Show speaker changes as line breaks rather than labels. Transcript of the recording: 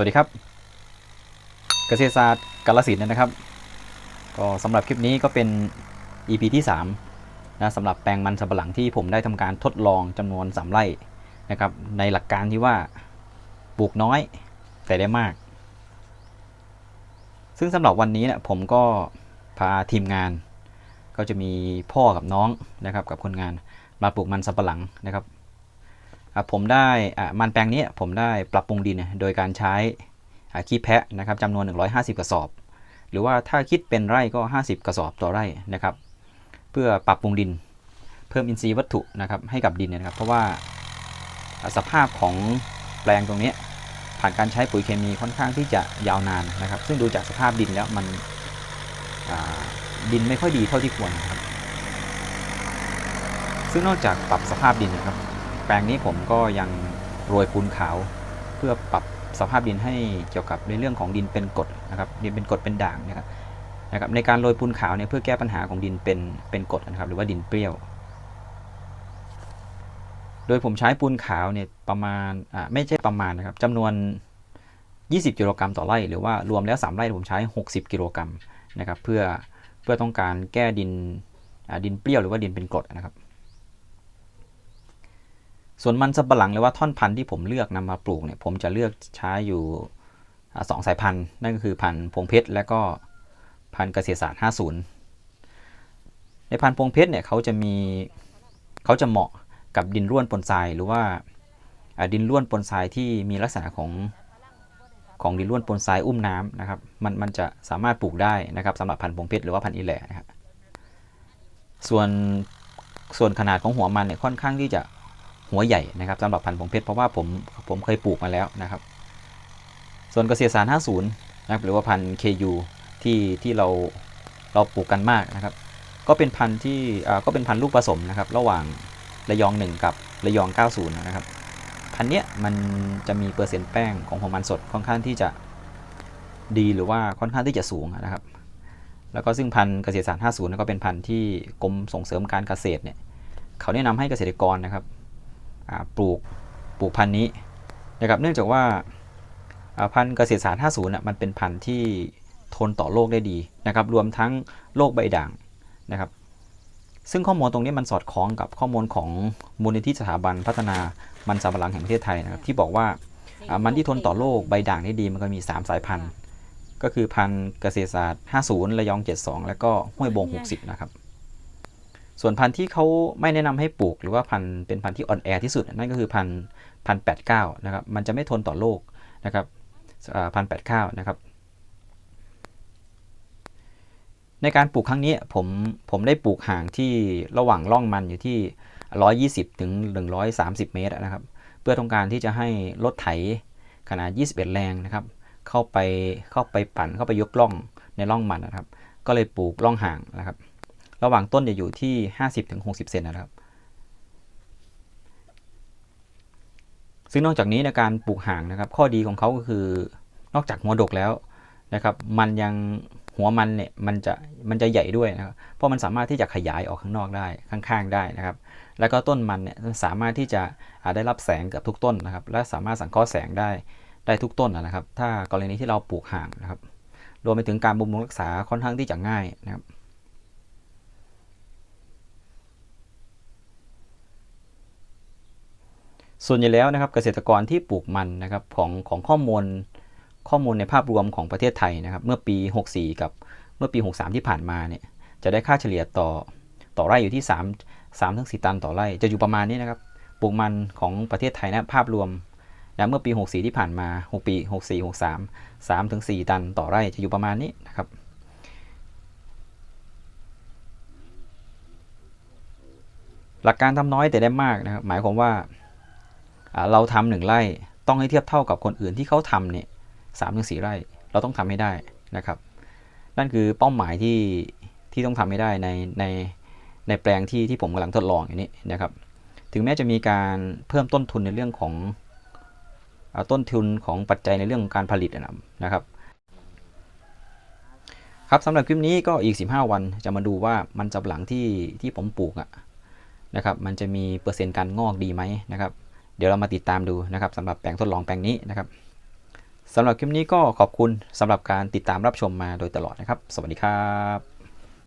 วัสดีครับ เกษตรศาสตร์กาลสินนะครับ ก็สำหรับคลิปนี้ก็เป็น EP ที่3นะสำหรับแปลงมันสำปะหลังที่ผมได้ทำการทดลองจำนวน3ไร่นะครับ ในหลักการที่ว่าปลูกน้อยแต่ได้มาก ซึ่งสำหรับวันนี้เนะผมก็พาทีมงาน ก็จะมีพ่อกับน้องนะครับกับคนงานมาปลูกมันสำปะหลังนะครับ ผมได้มันแปลงนี้ผมได้ปรับปรุงดินโดยการใช้ขี้แพะนะครับจำนวน 150 กระสอบ หรือว่าถ้าคิดเป็นไร่ก็ 50 กระสอบต่อไร่นะครับ เพื่อปรับปรุงดิน เพิ่มอินทรีย์วัตถุนะครับให้กับดินนะครับ เพราะว่าสภาพของแปลงตรงนี้ผ่านการใช้ปุ๋ยเคมีค่อนข้างที่จะยาวนานนะครับ ซึ่งดูจากสภาพดินแล้วมันดินไม่ค่อยดีเท่าที่ควรนะครับ ซึ่งนอกจากปรับสภาพดินนะครับ แปลงนี้ผมก็ยังโรยปูนขาว เพื่อปรับสภาพดินให้เกี่ยวกับในเรื่องของดินเป็นกรดนะครับดินเป็นกรดเป็นด่างนะครับนะครับในการโรยปูนขาวเนี่ยเพื่อแก้ปัญหาของดินเป็นเป็นกรดนะครับหรือว่าดินเปรี้ยว โดยผมใช้ปูนขาวเนี่ยประมาณอ่าไม่ใช่ประมาณนะครับจำนวน 20 กิโลกรัมต่อไร่ หรือว่ารวมแล้ว 3 ไร่ผมใช้ 60 กิโลกรัมนะครับเพื่อเพื่อต้องการแก้ดินดินเปรี้ยวหรือว่าดินเป็นกรดนะครับ ส่วนมันสำปะหลังหรือว่าท่อนพันธุ์ที่ผมเลือกนำมาปลูกเนี่ยผมจะเลือกใช้อยู่สองสายพันธุ์ นั่นก็คือพันธุ์พงเพชรและก็พันธุ์เกษตรศาสตร์ 50 ในพันธุ์พงเพชรเนี่ยเขาจะมีเขาจะเหมาะกับดินร่วนปนทรายหรือว่าดินร่วนปนทรายที่มีลักษณะของของดินร่วนปนทรายอุ้มน้ำนะครับมันมันจะสามารถปลูกได้นะครับสำหรับพันธุ์พงเพชรหรือว่าพันธุ์อีแหล่นะครับส่วนส่วนขนาดของหัวมันเนี่ยค่อนข้างที่จะ หัวใหญ่นะครับสำหรับพันธุ์ผงเพชรเพราะว่าผมผมเคยปลูกมาแล้วนะครับ ส่วนเกษตรสาร50นะครับหรือว่าพันธุ์ KU ที่ที่เราเราปลูกกันมากนะครับ ก็เป็นพันธุ์ที่อ่าก็เป็นพันธุ์ลูกผสมนะครับ ระหว่างระยอง 1 กับระยอง 90 นะครับ พันธุ์เนี้ยมันจะมีเปอร์เซ็นต์แป้งของหัวมันสดค่อนข้างที่จะดีหรือว่าค่อนข้างที่จะสูงนะครับ แล้วก็ซึ่งพันธุ์เกษตรสาร50เนี่ยก็เป็นพันธุ์ที่กรมส่งเสริมการเกษตรเนี่ยเขาแนะนำให้เกษตรกรนะครับ ปลูกปลูกพันธุ์นี้นะครับเนื่องจากว่าพันธุ์เกษตรศาสตร์ 50น่ะมันเป็นพันธุ์ที่ทนต่อโรคได้ดีนะครับรวมทั้งโรคใบด่างนะครับซึ่งข้อมูลตรงนี้มันสอดคล้องกับข้อมูลของมูลนิธิสถาบันพัฒนามันสำปะหลังแห่งประเทศไทยนะครับที่บอกว่าอ่ามันที่ทนต่อโรคใบด่างได้ดีมันก็มี 3 สายพันธุ์ ก็คือพันธุ์เกษตรศาสตร์ 50 ระยอง 72 แล้วก็ห้วยบง 60 นะครับ ส่วนพันธุ์ที่เขาไม่แนะนำให้ปลูก หรือว่าพันธุ์เป็นพันธุ์ที่อ่อนแอที่สุด นั่นก็คือพันธุ์พันแปดเก้านะครับ มันจะไม่ทนต่อโรคนะครับพันแปดเก้านะครับ ในการปลูกครั้งนี้ผมผมได้ปลูกห่างที่ระหว่างร่องมันอยู่ที่ 120ถึง130 เมตรนะครับ เพื่อต้องการที่จะให้รถไถขนาด 21 แรงนะครับ เข้าไปเข้าไปปั่นเข้าไปยกร่องในร่องมันนะครับ ก็เลยปลูกร่องห่างนะครับ ระหว่างต้นจะอยู่ที่ 50-60 เซนนะครับ ซึ่งนอกจากนี้ในการปลูกห่างนะครับ ข้อดีของเขาก็คือนอกจากหัวดกแล้วนะครับ มันยังหัวมันเนี่ยมันจะมันจะใหญ่ด้วยนะครับ เพราะมันสามารถที่จะขยายออกข้างนอกได้ข้างๆได้นะครับ แล้วก็ต้นมันเนี่ยสามารถที่จะได้รับแสงเกับทุกต้นนะครับ และสามารถสังเคราะห์แสงได้ได้ทุกต้นนะครับ ถ้ากรณีที่เราปลูกห่างนะครับ รวมไปถึงการบำรุงรักษาค่อนข้างที่จะง่ายนะครับ ส่วนใหญ่แล้วนะครับเกษตรกรที่ปลูกมันนะครับของของข้อมูลข้อมูลในภาพรวมของประเทศไทยนะครับเมื่อปี 64 กับเมื่อปี 63 ที่ผ่านมาเนี่ยจะได้ค่าเฉลี่ยต่อต่อไร่อยู่ที่ 3 3ถึง4ตันต่อไร่ จะอยู่ประมาณนี้นะครับปลูกมันของประเทศไทยนะภาพรวมนะเมื่อปี 64 ที่ผ่านมา 6 ปี 64 63 3ถึง4ตันต่อไร่จะอยู่ประมาณนี้นะครับหลักการทำน้อยแต่ได้มากนะครับหมายความว่า เราทำหนึ่งไร่ต้องให้เทียบเท่ากับคนอื่นที่เขาทำเนี่ยสามถึงสี่ไร่ เราต้องทำให้ได้นะครับ นั่นคือเป้าหมายที่ที่ต้องทำให้ได้ในในในแปลงที่ที่ผมกำลังทดลองอยู่นี้นะครับ ถึงแม้จะมีการเพิ่มต้นทุนในเรื่องของต้นทุนของปัจจัยในเรื่องของการผลิตนะครับ ครับสำหรับคลิปนี้ก็อีก 15 วันจะมาดูว่ามันจับหลังที่ที่ผมปลูกอะนะครับ มันจะมีเปอร์เซ็นต์การงอกดีไหมนะครับ เดี๋ยวเรามาติดตามดูนะครับสำหรับแปลงทดลองแปลงนี้นะครับสำหรับคลิปนี้ก็ขอบคุณสำหรับการติดตามรับชมมาโดยตลอดนะครับ สวัสดีครับ